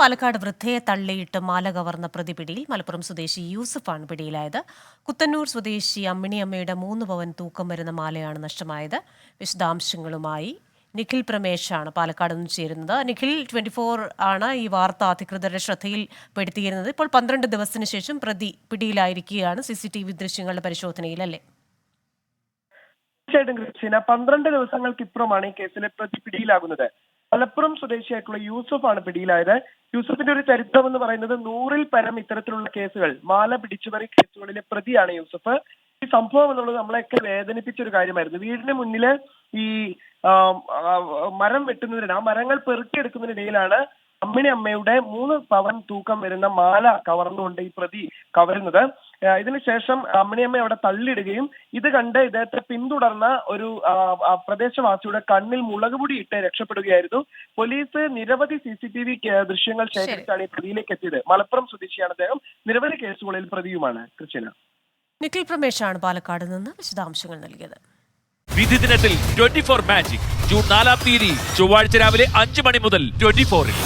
പാലക്കാട് വൃദ്ധയെ തള്ളിയിട്ട് മാല കവർന്ന പ്രതി പിടിയിൽ മലപ്പുറം സ്വദേശി യൂസഫാണ് പിടിയിലായത്. കുത്തന്നൂർ സ്വദേശി അമ്മിണിയമ്മയുടെ മൂന്ന് പവൻ തൂക്കം വരുന്ന മാലയാണ് നഷ്ടമായത്. വിശദാംശങ്ങളുമായി നിഖിൽ പ്രമേഷാണ് പാലക്കാട് നിന്ന് ചേരുന്നത്. നിഖിൽ ട്വന്റി ഫോർ ആണ് ഈ വാർത്ത അധികൃതരുടെ ശ്രദ്ധയിൽപ്പെടുത്തിയിരുന്നത് ഇപ്പോൾ പന്ത്രണ്ട് ദിവസത്തിന് ശേഷം പ്രതി പിടിയിലായിരിക്കുകയാണ് സി സി ടി വി ദൃശ്യങ്ങളുടെ പരിശോധനയിൽ അല്ലേ തീർച്ചയായിട്ടും ക്രിസ്റ്റീന. പന്ത്രണ്ട് ദിവസങ്ങൾക്കിപ്പുറമാണ് ഈ കേസിലെ പ്രതി പിടിയിലാകുന്നത്. മലപ്പുറം സ്വദേശിയായിട്ടുള്ള യൂസഫാണ് പിടിയിലായത്. യൂസഫിന്റെ ഒരു ചരിത്രം എന്ന് പറയുന്നത് നൂറിൽ പരം ഇത്തരത്തിലുള്ള കേസുകൾ മാല പിടിച്ചുപറി കേസുകളിലെ പ്രതിയാണ് യൂസഫ്. ഈ സംഭവം എന്നുള്ളത് നമ്മളെയൊക്കെ വേദനിപ്പിച്ച ഒരു കാര്യമായിരുന്നു. വീടിന് മുന്നിൽ ഈ മരം വെട്ടുന്നതിന് ആ മരങ്ങൾ പെറുക്കിയെടുക്കുന്നതിനിടയിലാണ് അമ്മിണി അമ്മയുടെ മൂന്ന് പവൻ തൂക്കം വരുന്ന മാല കവർന്നുകൊണ്ട് ഈ പ്രതി കവരുന്നത്. ഇതിനുശേഷം അമ്മിണിയമ്മ അവിടെ തള്ളിയിടുകയും ഇത് കണ്ട് ഇദ്ദേഹത്തെ പിന്തുടർന്ന ഒരു പ്രദേശവാസിയുടെ കണ്ണിൽ മുളക് പൊടി ഇട്ട് രക്ഷപ്പെടുകയായിരുന്നു. പോലീസ് നിരവധി സി സി ടി വി ദൃശ്യങ്ങൾ ശേഖരിച്ചാണ് ഈ പ്രതിയിലേക്ക് എത്തിയത്. മലപ്പുറം സ്വദേശിയാണ് അദ്ദേഹം. നിരവധി കേസുകളിൽ പ്രതിയുമാണ് കൃഷ്ണ നിഖിൽ പ്രമേഷാണ് പാലക്കാട് നിന്ന് വിശദാംശങ്ങൾ നൽകിയത്. വിധി ദിനത്തിൽ ട്വന്റി ഫോർ മാജിക്. ജൂൺ നാലാം തീയതി ചൊവ്വാഴ്ച രാവിലെ അഞ്ച് മണി മുതൽ ട്വന്റി ഫോറിൽ.